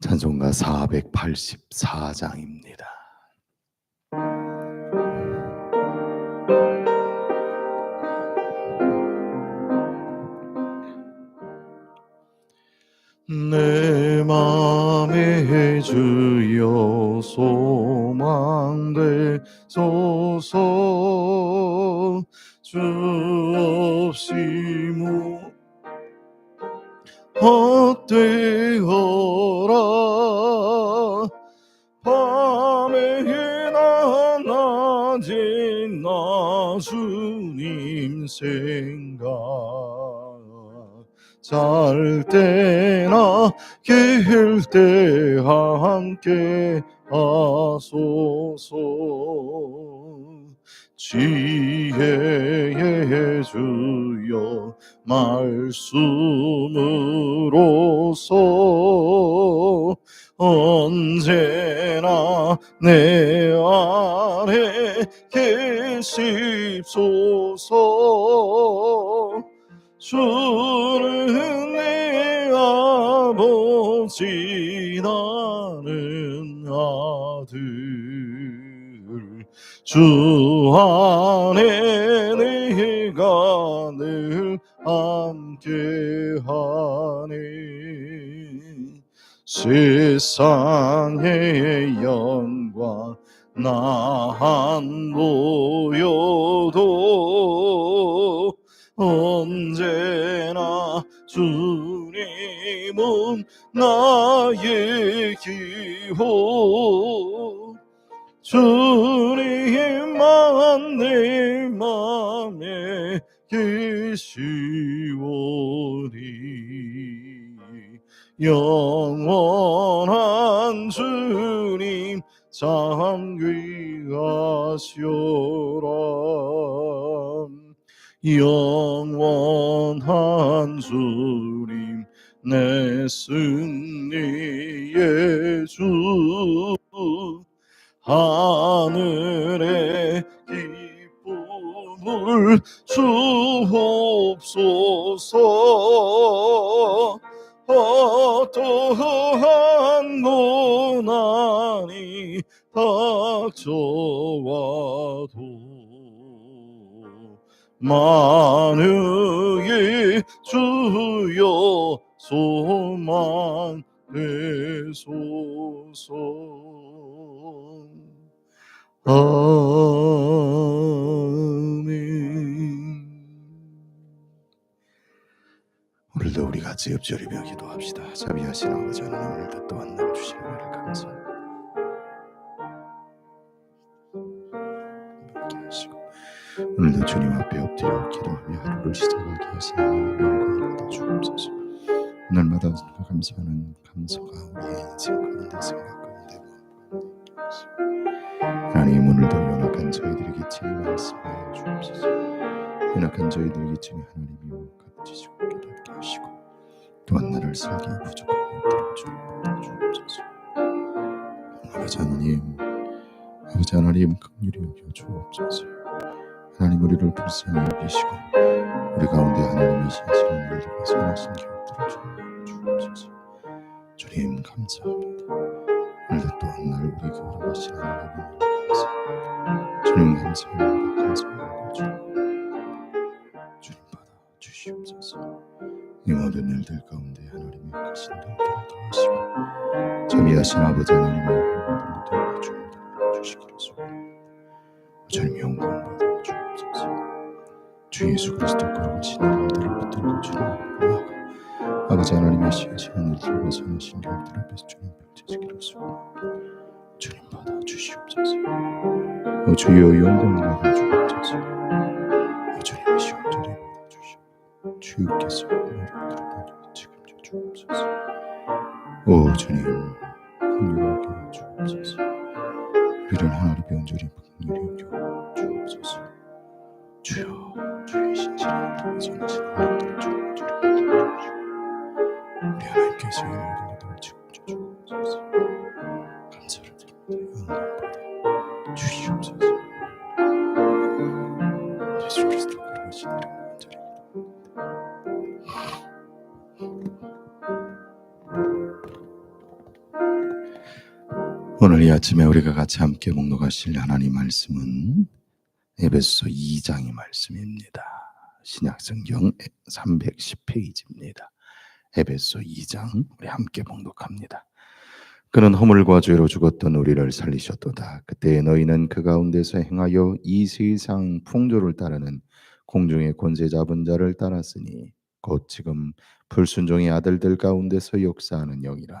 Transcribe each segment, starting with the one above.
찬송가 484장입니다. 내 맘에 주여 소망되소서 생각. 잘 때나 깰때 함께 하소서. 지혜의 주여 말씀으로서 언제나 내 계십소서. 주는 내 아버지 나는 아들 주 안에 내가 늘 함께하네. 세상의 영광 나안 보여도 언제나 주님은 나의 기호. 주님만 내 맘에 계시오니 영원한 주님 참 귀하시오라 영원한 주님 내 승리 예수 하늘의 기쁨을 주옵소서 어떠한 고난이 닥쳐와도 만유의 주여 소망 되소서. 아멘 오늘도 우리 같이 엎드리며 기도합시다. 자비하신 아버지 하나님 오늘도 또한 날 주신 은혜를 감사합니다. 오늘도 주님 앞에 엎드려 기도하며 하루를 시작하게 하시는 영광을 받아 주옵소서. 오늘마다 감사하는 감사가 우리의 인생 가운데 생각 가운데 하나님 오늘도 연약한 저희들에게 친히 말씀하여 주옵소서. 연약한 저희들에게 친히 하나님이여 gat지시고 깨닫게 하시고 또한 나를 살기 부족하고 주옵소서 아버지 하나님 아버지 하나님 긍휼히 여겨 주옵소서. 하나님 우리를 불쌍히 여기시고 우리 가운데 하나님의 신실한 일들과 선하신 기업들을 주옵 주옵소서. 주님 감사합니다. 오늘도 또한 날 우리에게 오라가신 하나님을 감사합니다 주님 감사합니다. 감사합니다. 주님 이 모든 일들 가운데 하나님의 크신 도움을 더하시고 자비하신 아버지 하나님의 일들과 주님들 주시기를 소원합니다 주님 영광 받아 주옵소서. 주 예수 그리스도 걸어가신 이름들을 붙들고 주님 나아가 아버지 하나님의 신실한 일들과 선하신 계획들 앞에서 주님 펼쳐지기를 소원합니다. 주님 받아 주시옵소서. 오 주여 영광 받아 주께서 우리를 들어보니 책임져 주옵소서. 오 주님 긍휼하게 주옵소서. 우리를 하나님의 온전히 긍휼히 여겨 주옵소서. 주여 주의 신실한 일을 선하신 하나님들 주님 주님 우리 하나님께서 이 모든 것들을 책임져 주옵소서 오늘 이 아침에 우리가 같이 함께 목록하실 하나님 말씀은 에베소 2장의 말씀입니다. 신약성경 310페이지입니다. 에베소 2장 우리 함께 목록합니다. 그는 허물과 죄로 죽었던 우리를 살리셨도다. 그때 너희는 그 가운데서 행하여 이 세상 풍조를 따르는 공중의 권세 잡은 자를 따랐으니 곧 지금 불순종의 아들들 가운데서 역사하는 영이라.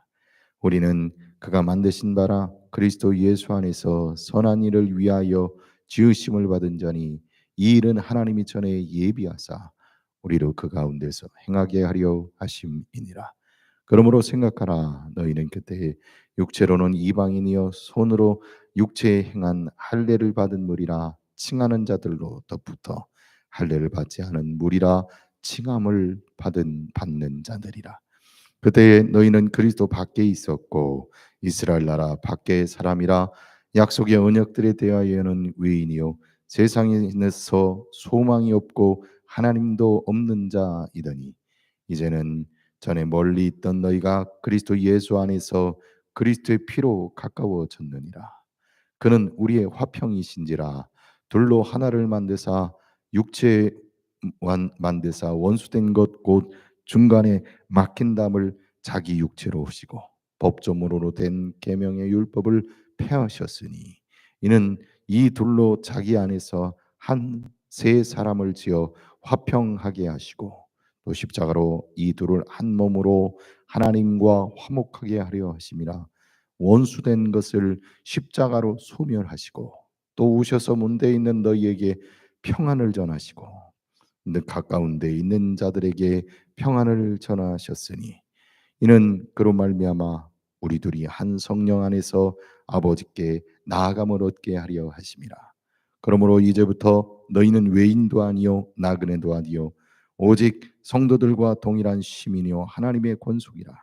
우리는 그가 만드신 바라 그리스도 예수 안에서 선한 일을 위하여 지으심을 받은 자니 이 일은 하나님이 전에 예비하사 우리로 그 가운데서 행하게 하려 하심이니라. 그러므로 생각하라 너희는 그때 육체로는 이방인이여 손으로 육체에 행한 할례를 받은 무리라 칭하는 자들로 덧붙어 할례를 받지 않은 무리라 칭함을 받은 받는 자들이라 그때에 너희는 그리스도 밖에 있었고 이스라엘 나라 밖의 사람이라 약속의 언약들에 대하여는 외인이요 세상에서 소망이 없고 하나님도 없는 자이더니 이제는 전에 멀리 있던 너희가 그리스도 예수 안에서 그리스도의 피로 가까워졌느니라. 그는 우리의 화평이신지라 둘로 하나를 만드사 육체 완 만드사 원수된 것 곧 중간에 막힌 담을 자기 육체로 오시고 법조문으로 된 계명의 율법을 폐하셨으니 이는 이 둘로 자기 안에서 한 세 사람을 지어 화평하게 하시고 또 십자가로 이 둘을 한 몸으로 하나님과 화목하게 하려 하심이라 원수된 것을 십자가로 소멸하시고 또 오셔서 문대 있는 너희에게 평안을 전하시고 가까운 데 있는 자들에게 평안을 전하셨으니 이는 그로 말미암아 우리 둘이 한 성령 안에서 아버지께 나아감을 얻게 하려 하심이라. 그러므로 이제부터 너희는 외인도 아니요 나그네도 아니요 오직 성도들과 동일한 시민이요 하나님의 권속이라.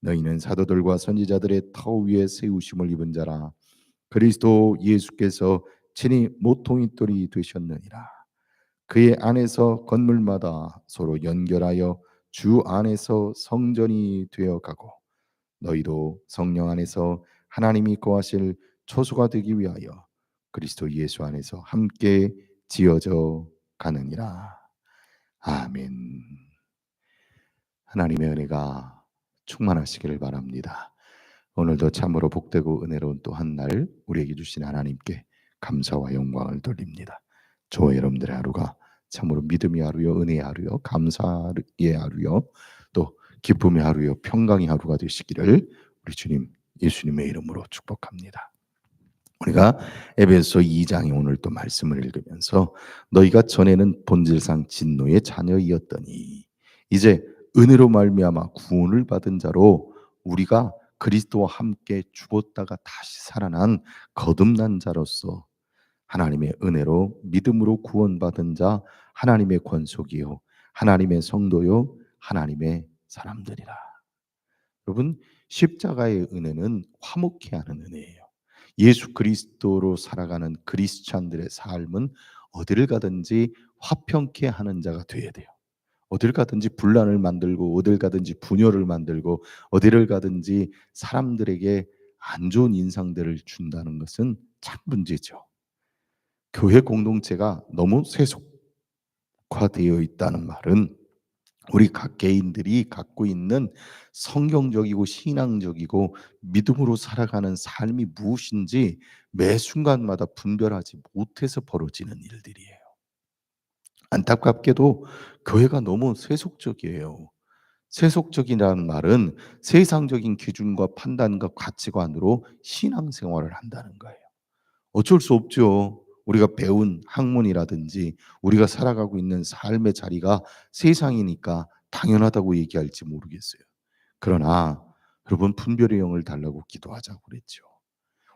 너희는 사도들과 선지자들의 터 위에 세우심을 입은 자라. 그리스도 예수께서 친히 모퉁이 돌이 되셨느니라. 그의 안에서 건물마다 서로 연결하여 주 안에서 성전이 되어 가고 너희도 성령 안에서 하나님이 거하실 초소가 되기 위하여 그리스도 예수 안에서 함께 지어져 가느니라. 아멘. 하나님의 은혜가 충만하시기를 바랍니다. 오늘도 참으로 복되고 은혜로운 또 한 날 우리에게 주신 하나님께 감사와 영광을 돌립니다. 저와 여러분들의 하루가 참으로 믿음의 하루요, 은혜의 하루요, 감사의 하루요, 또 기쁨의 하루요, 평강의 하루가 되시기를 우리 주님 예수님의 이름으로 축복합니다. 우리가 에베소 2장에 오늘 또 말씀을 읽으면서 너희가 전에는 본질상 진노의 자녀이었더니 이제 은혜로 말미암아 구원을 받은 자로 우리가 그리스도와 함께 죽었다가 다시 살아난 거듭난 자로서 하나님의 은혜로 믿음으로 구원받은 자 하나님의 권속이요 하나님의 성도요 하나님의 사람들이라. 여러분 십자가의 은혜는 화목케 하는 은혜예요. 예수 그리스도로 살아가는 그리스찬들의 삶은 어디를 가든지 화평케 하는 자가 되어야 돼요. 어딜 가든지 분란을 만들고 어딜 가든지 분열을 만들고 어디를 가든지 사람들에게 안 좋은 인상들을 준다는 것은 참 문제죠. 교회 공동체가 너무 세속화되어 있다는 말은 우리 각 개인들이 갖고 있는 성경적이고 신앙적이고 믿음으로 살아가는 삶이 무엇인지 매 순간마다 분별하지 못해서 벌어지는 일들이에요. 안타깝게도 교회가 너무 세속적이에요. 세속적이라는 말은 세상적인 기준과 판단과 가치관으로 신앙생활을 한다는 거예요. 어쩔 수 없죠. 우리가 배운 학문이라든지 우리가 살아가고 있는 삶의 자리가 세상이니까 당연하다고 얘기할지 모르겠어요. 그러나 여러분 분별의 영을 달라고 기도하자고 그랬죠.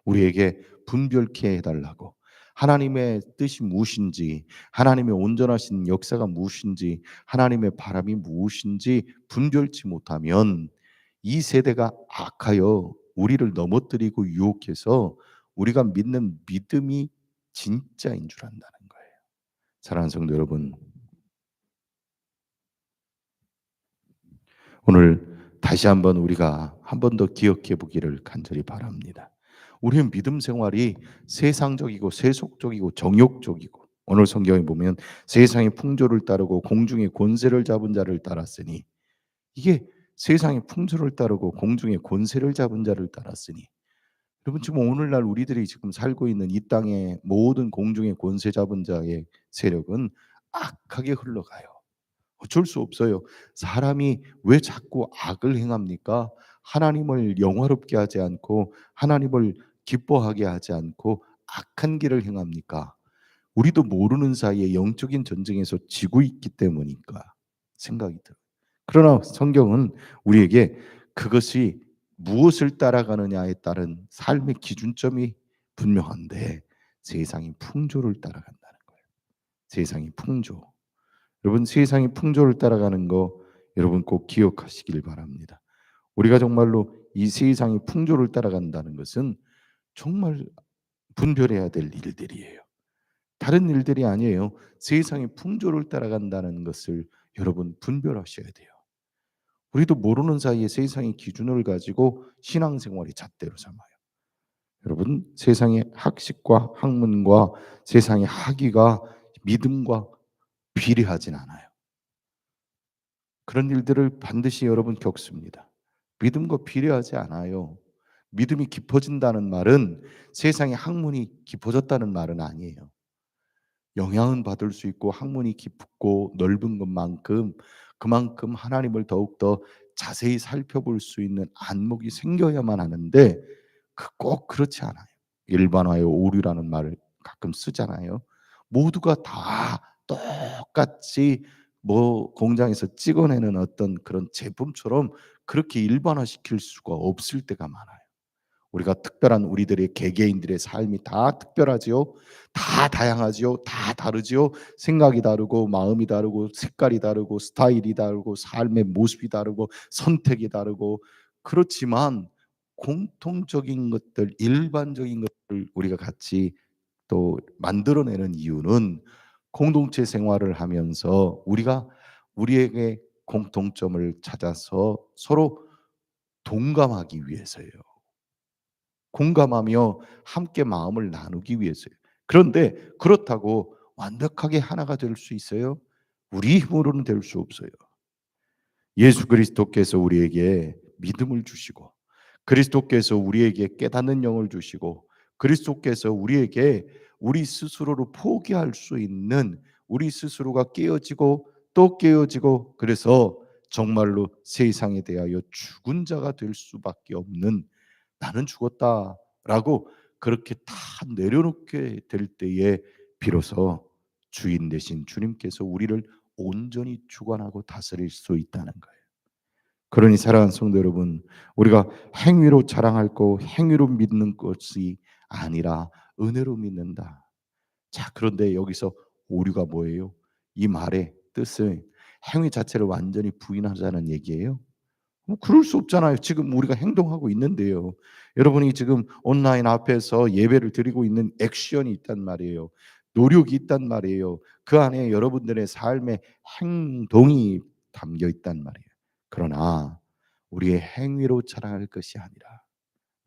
우리에게 분별케 해달라고 하나님의 뜻이 무엇인지 하나님의 온전하신 역사가 무엇인지 하나님의 바람이 무엇인지 분별치 못하면 이 세대가 악하여 우리를 넘어뜨리고 유혹해서 우리가 믿는 믿음이 진짜인 줄 안다는 거예요. 사랑하는 성도 여러분, 오늘 다시 한번 우리가 한 번 더 기억해 보기를 간절히 바랍니다. 우리는 믿음 생활이 세상적이고 세속적이고 정욕적이고 오늘 성경에 보면 세상의 풍조를 따르고 공중의 권세를 잡은 자를 따랐으니 이게 세상의 풍조를 따르고 공중의 권세를 잡은 자를 따랐으니 여러분 지금 오늘날 우리들이 지금 살고 있는 이 땅의 모든 공중의 권세 잡은 자의 세력은 악하게 흘러가요. 어쩔 수 없어요. 사람이 왜 자꾸 악을 행합니까? 하나님을 영화롭게 하지 않고 하나님을 기뻐하게 하지 않고 악한 길을 행합니까? 우리도 모르는 사이에 영적인 전쟁에서 지고 있기 때문이니까 생각이 들어요. 그러나 성경은 우리에게 그것이 무엇을 따라가느냐에 따른 삶의 기준점이 분명한데 세상이 풍조를 따라간다는 거예요. 세상이 풍조. 여러분 세상이 풍조를 따라가는 거 여러분 꼭 기억하시길 바랍니다. 우리가 정말로 이 세상이 풍조를 따라간다는 것은 정말 분별해야 될 일들이에요. 다른 일들이 아니에요. 세상의 풍조를 따라간다는 것을 여러분 분별하셔야 돼요. 우리도 모르는 사이에 세상의 기준을 가지고 신앙생활의 잣대로 삼아요. 여러분, 세상의 학식과 학문과 세상의 학위가 믿음과 비례하진 않아요. 그런 일들을 반드시 여러분 겪습니다. 믿음과 비례하지 않아요. 믿음이 깊어진다는 말은 세상의 학문이 깊어졌다는 말은 아니에요. 영향은 받을 수 있고 학문이 깊고 넓은 것만큼 그만큼 하나님을 더욱더 자세히 살펴볼 수 있는 안목이 생겨야만 하는데 그꼭 그렇지 않아요. 일반화의 오류라는 말을 가끔 쓰잖아요. 모두가 다 똑같이 뭐 공장에서 찍어내는 어떤 그런 제품처럼 그렇게 일반화시킬 수가 없을 때가 많아요. 우리가 특별한 우리들의 개개인들의 삶이 다 특별하지요. 다 다양하지요. 다 다르지요. 생각이 다르고 마음이 다르고 색깔이 다르고 스타일이 다르고 삶의 모습이 다르고 선택이 다르고 그렇지만 공통적인 것들, 일반적인 것들 우리가 같이 또 만들어내는 이유는 공동체 생활을 하면서 우리가 우리에게 공통점을 찾아서 서로 동감하기 위해서예요. 공감하며 함께 마음을 나누기 위해서요. 그런데 그렇다고 완벽하게 하나가 될 수 있어요? 우리 힘으로는 될 수 없어요. 예수 그리스도께서 우리에게 믿음을 주시고 그리스도께서 우리에게 깨닫는 영을 주시고 그리스도께서 우리에게 우리 스스로를 포기할 수 있는 우리 스스로가 깨어지고 또 깨어지고 그래서 정말로 세상에 대하여 죽은 자가 될 수밖에 없는 나는 죽었다라고 그렇게 다 내려놓게 될 때에 비로소 주인 되신 주님께서 우리를 온전히 주관하고 다스릴 수 있다는 거예요. 그러니 사랑하는 성도 여러분, 우리가 행위로 자랑할 거, 행위로 믿는 것이 아니라 은혜로 믿는다. 자, 그런데 여기서 오류가 뭐예요? 이 말의 뜻은 행위 자체를 완전히 부인하자는 얘기예요. 뭐 그럴 수 없잖아요. 지금 우리가 행동하고 있는데요. 여러분이 지금 온라인 앞에서 예배를 드리고 있는 액션이 있단 말이에요. 노력이 있단 말이에요. 그 안에 여러분들의 삶의 행동이 담겨 있단 말이에요. 그러나 우리의 행위로 자랑할 것이 아니라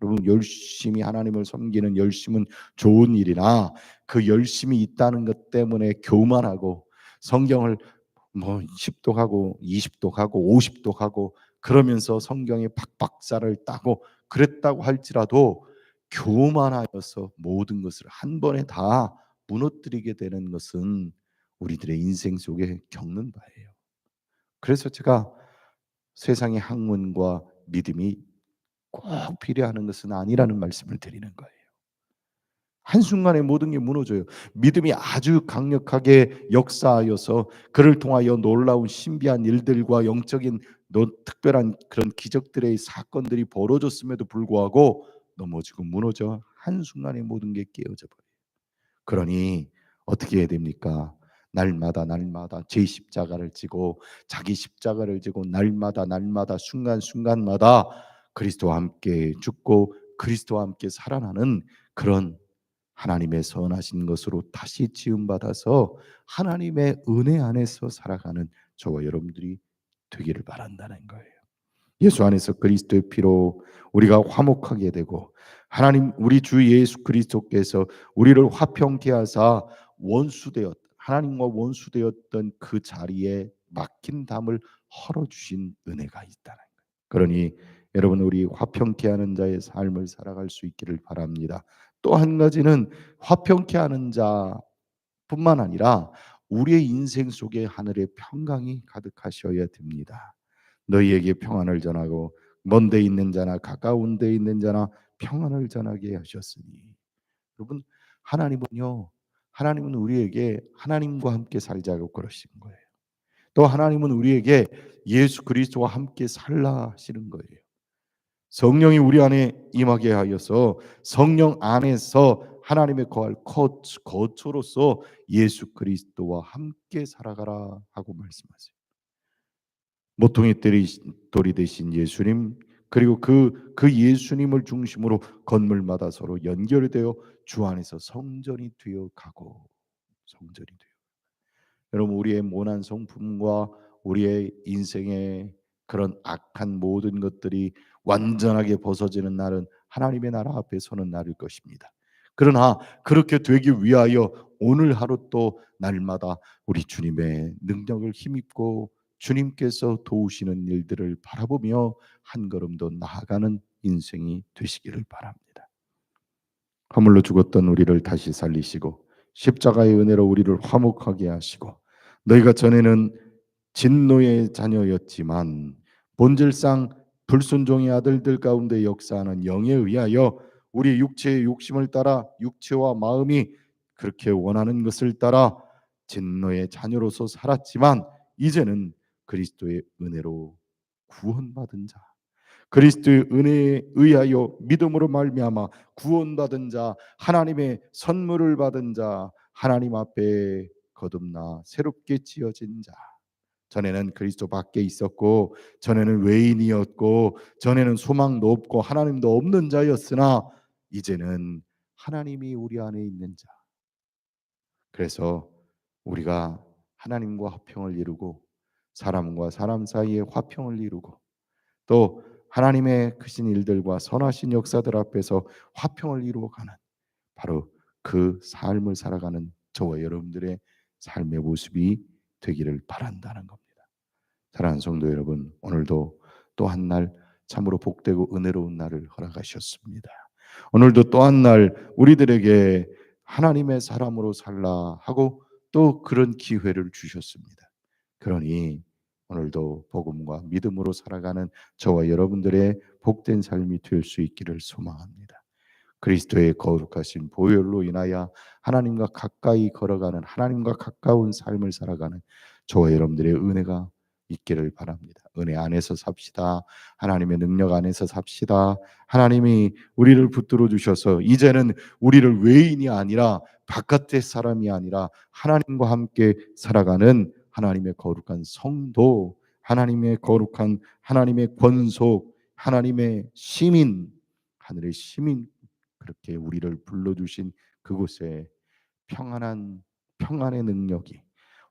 여러분 열심히 하나님을 섬기는 열심은 좋은 일이나 그 열심이 있다는 것 때문에 교만하고 성경을 뭐 10도 하고 20도 하고 50도 하고 그러면서 성경의 박박사를 따고 그랬다고 할지라도 교만하여서 모든 것을 한 번에 다 무너뜨리게 되는 것은 우리들의 인생 속에 겪는 바예요. 그래서 제가 세상의 학문과 믿음이 꼭 필요하는 것은 아니라는 말씀을 드리는 거예요. 한순간에 모든 게 무너져요. 믿음이 아주 강력하게 역사하여서 그를 통하여 놀라운 신비한 일들과 영적인 특별한 그런 기적들의 사건들이 벌어졌음에도 불구하고 넘어지고 무너져 한순간에 모든 게 깨어져 버려요. 그러니 어떻게 해야 됩니까? 날마다 날마다 제 십자가를 지고 자기 십자가를 지고 날마다 날마다 순간순간마다 그리스도와 함께 죽고 그리스도와 함께 살아나는 그런 하나님의 선하신 것으로 다시 지음받아서 하나님의 은혜 안에서 살아가는 저와 여러분들이 되기를 바란다는 거예요. 예수 안에서 그리스도의 피로 우리가 화목하게 되고 하나님 우리 주 예수 그리스도께서 우리를 화평케 하사 원수되었 하나님과 원수되었던 그 자리에 막힌 담을 헐어 주신 은혜가 있다는 거예요. 그러니 여러분 우리 화평케 하는 자의 삶을 살아갈 수 있기를 바랍니다. 또 한 가지는 화평케 하는 자뿐만 아니라 우리의 인생 속에 하늘의 평강이 가득하셔야 됩니다. 너희에게 평안을 전하고 먼 데 있는 자나 가까운 데 있는 자나 평안을 전하게 하셨으니 여러분 하나님은요 하나님은 우리에게 하나님과 함께 살자고 그러신 거예요. 또 하나님은 우리에게 예수 그리스도와 함께 살라 하시는 거예요. 성령이 우리 안에 임하게 하여서 성령 안에서 하나님의 거할 거처로서 예수 그리스도와 함께 살아가라 하고 말씀하세요. 모퉁이 돌이 되신 예수님 그리고 그, 그 예수님을 중심으로 건물마다 서로 연결되어 주 안에서 성전이 되어 가고 성전이 되어 여러분 우리의 모난 성품과 우리의 인생의 그런 악한 모든 것들이 완전하게 벗어지는 날은 하나님의 나라 앞에 서는 날일 것입니다. 그러나 그렇게 되기 위하여 오늘 하루 또 날마다 우리 주님의 능력을 힘입고 주님께서 도우시는 일들을 바라보며 한 걸음 더 나아가는 인생이 되시기를 바랍니다. 허물로 죽었던 우리를 다시 살리시고 십자가의 은혜로 우리를 화목하게 하시고 너희가 전에는 진노의 자녀였지만 본질상 불순종의 아들들 가운데 역사하는 영에 의하여 우리 육체의 욕심을 따라 육체와 마음이 그렇게 원하는 것을 따라 진노의 자녀로서 살았지만 이제는 그리스도의 은혜로 구원받은 자 그리스도의 은혜에 의하여 믿음으로 말미암아 구원받은 자 하나님의 선물을 받은 자 하나님 앞에 거듭나 새롭게 지어진 자 전에는 그리스도 밖에 있었고 전에는 외인이었고 전에는 소망도 없고 하나님도 없는 자였으나 이제는 하나님이 우리 안에 있는 자 그래서 우리가 하나님과 화평을 이루고 사람과 사람 사이에 화평을 이루고 또 하나님의 크신 일들과 선하신 역사들 앞에서 화평을 이루어가는 바로 그 삶을 살아가는 저와 여러분들의 삶의 모습이 되기를 바란다는 겁니다. 사랑하는 성도 여러분, 오늘도 또 한 날 참으로 복되고 은혜로운 날을 허락하셨습니다. 오늘도 또 한 날 우리들에게 하나님의 사람으로 살라 하고 또 그런 기회를 주셨습니다. 그러니 오늘도 복음과 믿음으로 살아가는 저와 여러분들의 복된 삶이 될 수 있기를 소망합니다. 그리스도의 거룩하신 보혈로 인하여 하나님과 가까이 걸어가는 하나님과 가까운 삶을 살아가는 저와 여러분들의 은혜가 있기를 바랍니다. 은혜 안에서 삽시다. 하나님의 능력 안에서 삽시다. 하나님이 우리를 붙들어 주셔서 이제는 우리를 외인이 아니라 바깥의 사람이 아니라 하나님과 함께 살아가는 하나님의 거룩한 성도, 하나님의 거룩한 하나님의 권속, 하나님의 시민, 하늘의 시민 그렇게 우리를 불러 주신 그곳에 평안한 평안의 능력이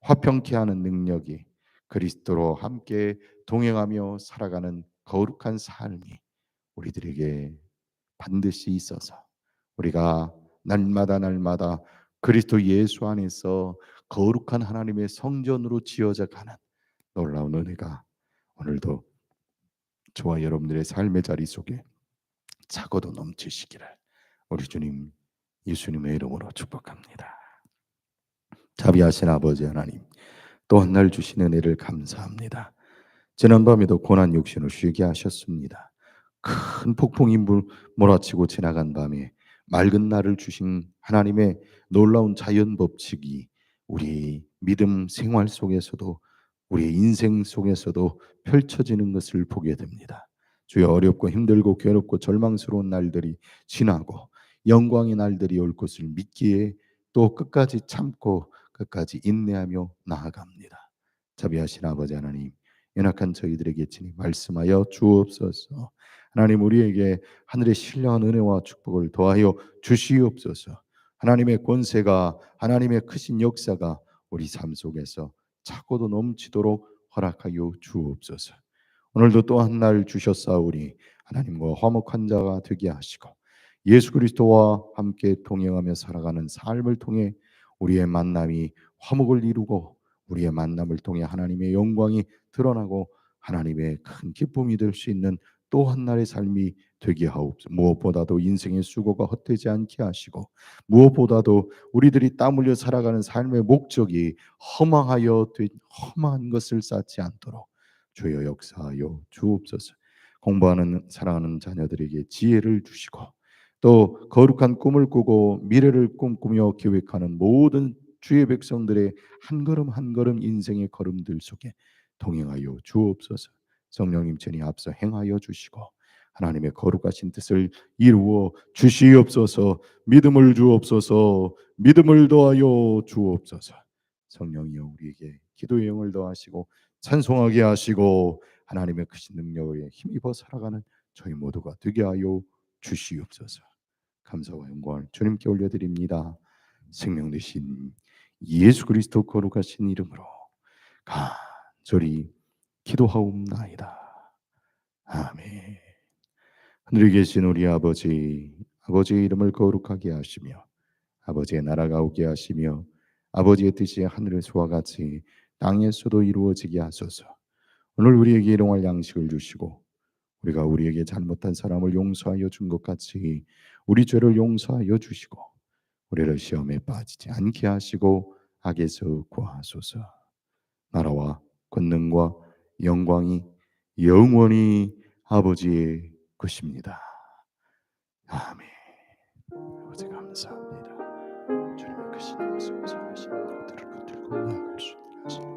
화평케 하는 능력이 그리스도로 함께 동행하며 살아가는 거룩한 삶이 우리들에게 반드시 있어서 우리가 날마다 날마다 그리스도 예수 안에서 거룩한 하나님의 성전으로 지어져 가는 놀라운 은혜가 오늘도 저와 여러분들의 삶의 자리 속에 차고도 넘치시기를 우리 주님 예수님의 이름으로 축복합니다. 자비하신 아버지 하나님 또 한 날 주신 은혜를 감사합니다. 지난밤에도 고난 육신을 쉬게 하셨습니다. 큰 폭풍이 물, 몰아치고 지나간 밤에 맑은 날을 주신 하나님의 놀라운 자연 법칙이 우리 믿음 생활 속에서도 우리 인생 속에서도 펼쳐지는 것을 보게 됩니다. 주여 어렵고 힘들고 괴롭고 절망스러운 날들이 지나고 영광의 날들이 올 것을 믿기에 또 끝까지 참고 끝까지 인내하며 나아갑니다. 자비하신 아버지 하나님, 연약한 저희들에게 친히 말씀하여 주옵소서. 하나님 우리에게 하늘의 신령한 은혜와 축복을 더하여 주시옵소서. 하나님의 권세가 하나님의 크신 역사가 우리 삶 속에서 차고도 넘치도록 허락하여 주옵소서. 오늘도 또 한 날 주셨사오니 하나님과 화목한 자가 되게 하시고 예수 그리스도와 함께 동행하며 살아가는 삶을 통해 우리의 만남이 화목을 이루고 우리의 만남을 통해 하나님의 영광이 드러나고 하나님의 큰 기쁨이 될 수 있는 또 한 날의 삶이 되게 하옵소서. 무엇보다도 인생의 수고가 헛되지 않게 하시고 무엇보다도 우리들이 땀 흘려 살아가는 삶의 목적이 허망하여 된 험한 것을 쌓지 않도록 주여 역사하여 주옵소서. 공부하는 사랑하는 자녀들에게 지혜를 주시고 또 거룩한 꿈을 꾸고 미래를 꿈꾸며 계획하는 모든 주의 백성들의 한 걸음 한 걸음 인생의 걸음들 속에 동행하여 주옵소서. 성령님 전이 앞서 행하여 주시고 하나님의 거룩하신 뜻을 이루어 주시옵소서. 믿음을 주옵소서. 믿음을 더하여 주옵소서. 성령이여 우리에게 기도의 영을 더하시고 찬송하게 하시고 하나님의 크신 능력에 힘입어 살아가는 저희 모두가 되게 하여 주시옵소서. 감사와 영광을 주님께 올려드립니다. 생명 되신 예수 그리스도 거룩하신 이름으로 간절히 기도하옵나이다. 아멘. 하늘에 계신 우리 아버지, 아버지의 이름을 거룩하게 하시며 아버지의 나라가 오게 하시며 아버지의 뜻이 하늘에서와 같이 땅에서도 이루어지게 하소서. 오늘 우리에게 일용할 양식을 주시고 우리가 우리에게 잘못한 사람을 용서하여 준 것 같이 우리 죄를 용서하여 주시고 우리를 시험에 빠지지 않게 하시고 악에서 구하소서. 나라와 권능과 영광이 영원히 아버지의 것입니다. 아멘. 아버지 감사합니다. 주님의 크신 말씀 살아계신 것들을 붙들고 나아갈 수 있게 하시니